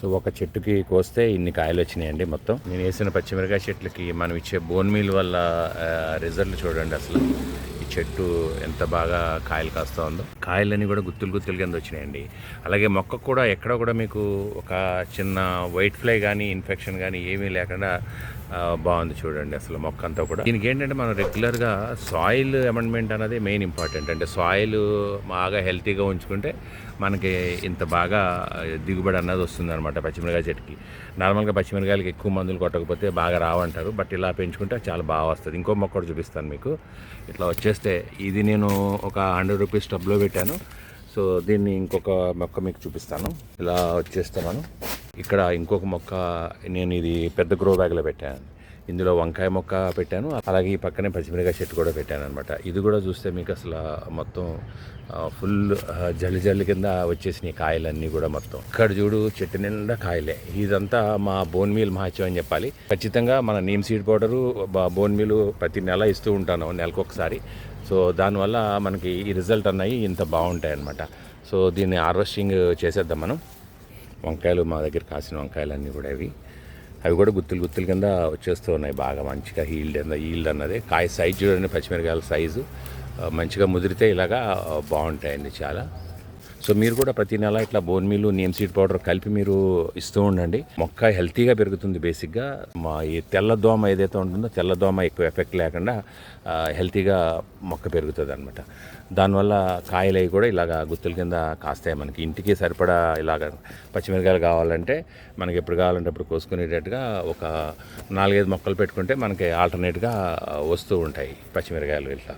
So ఒక చెట్టుకి కోస్తే ఇన్ని కాయలు వచ్చినాయండి మొత్తం. నేను వేసిన పచ్చిమిరకాయ చెట్లకి మనం ఇచ్చే బోన్ మీల్ వల్ల రిజల్ట్ చూడండి అసలు. ఈ చెట్టు ఎంత బాగా కాయలు కాస్తూ ఉందో. కాయలన్నీ కూడా గుత్తులు గుత్తులు కింద వచ్చినాయండి. అలాగే మొక్క కూడా ఎక్కడ కూడా మీకు ఒక చిన్న వైట్ ఫ్లై కానీ ఇన్ఫెక్షన్ కానీ ఏమీ లేకుండా బాగుంది చూడండి అసలు మొక్క అంతా కూడా. దీనికి ఏంటంటే మనం రెగ్యులర్గా సాయిల్ అమెండ్మెంట్ అనేది మెయిన్ ఇంపార్టెంట్. అంటే సాయిల్ బాగా హెల్తీగా ఉంచుకుంటే మనకి ఇంత బాగా దిగుబడి అన్నది వస్తుంది అనమాట పచ్చిమిరకాయ చెట్టుకి. నార్మల్గా పచ్చిమిరకాయలకి ఎక్కువ మందులు కొట్టకపోతే బాగా రావంటారు. బట్ ఇలా పెంచుకుంటే చాలా బాగా వస్తుంది. ఇంకో మొక్క కూడా చూపిస్తాను మీకు. ఇట్లా వచ్చేస్తే ఇది నేను ఒక హండ్రెడ్ రూపీస్ టబ్లో పెట్టాను. సో దీన్ని ఇంకొక మొక్క మీకు చూపిస్తాను. ఇలా వచ్చేస్తున్నాను. ఇక్కడ ఇంకొక మొక్క నేను ఇది పెద్ద గ్రో బ్యాగ్లో పెట్టాను. ఇందులో వంకాయ మొక్క పెట్టాను. అలాగే ఈ పక్కనే పచ్చిమిరకాయ చెట్టు కూడా పెట్టాను అనమాట ఇది కూడా చూస్తే మీకు అసలు మొత్తం ఫుల్ జల్లి జల్లి కింద వచ్చేసిన కాయలన్నీ కూడా మొత్తం. ఇక్కడ చూడు చెట్టు నిండా కాయలే. ఇదంతా మా బోన్ మీల్ మహత్యం అని చెప్పాలి. ఖచ్చితంగా మన neem seed powder bone meal ప్రతి నెల ఇస్తూ ఉంటాను నెలకు ఒకసారి. సో దానివల్ల మనకి ఈ రిజల్ట్ అన్నవి ఇంత బాగుంటాయి అన్నమాట సో దీన్ని హార్వెస్టింగ్ చేసేద్దాం మనం. వంకాయలు మా దగ్గర కాసిన వంకాయలు అన్నీ కూడా ఇవి. అవి కూడా గుత్తులు గుత్తులు కింద వచ్చేస్తూ ఉన్నాయి బాగా మంచిగా హీల్డ్ అన్న హీల్డ్ అన్నది. కాయ సైజ్ చూడండి పచ్చిమిరకాయల సైజు. మంచిగా ముదిరితే ఇలాగా బాగుంటాయండి చాలా. సో మీరు కూడా ప్రతి నెల ఇట్లా bone meal neem seed powder కలిపి మీరు ఇస్తూ ఉండండి. మొక్క హెల్తీగా పెరుగుతుంది బేసిక్గా. మా ఈ తెల్ల దోమ ఏదైతే ఉంటుందో తెల్ల దోమ ఎక్కువ ఎఫెక్ట్ లేకుండా హెల్తీగా మొక్క పెరుగుతుంది అనమాట దానివల్ల కాయలు అవి కూడా ఇలాగ గుత్తుల కింద కాస్తాయి మనకి. ఇంటికి సరిపడా ఇలాగ పచ్చిమిరకాయలు కావాలంటే మనకి ఎప్పుడు కావాలంటే అప్పుడు కోసుకునేటట్టుగా ఒక నాలుగైదు మొక్కలు పెట్టుకుంటే మనకి ఆల్టర్నేట్గా వస్తూ ఉంటాయి పచ్చిమిరకాయలు ఇట్లా.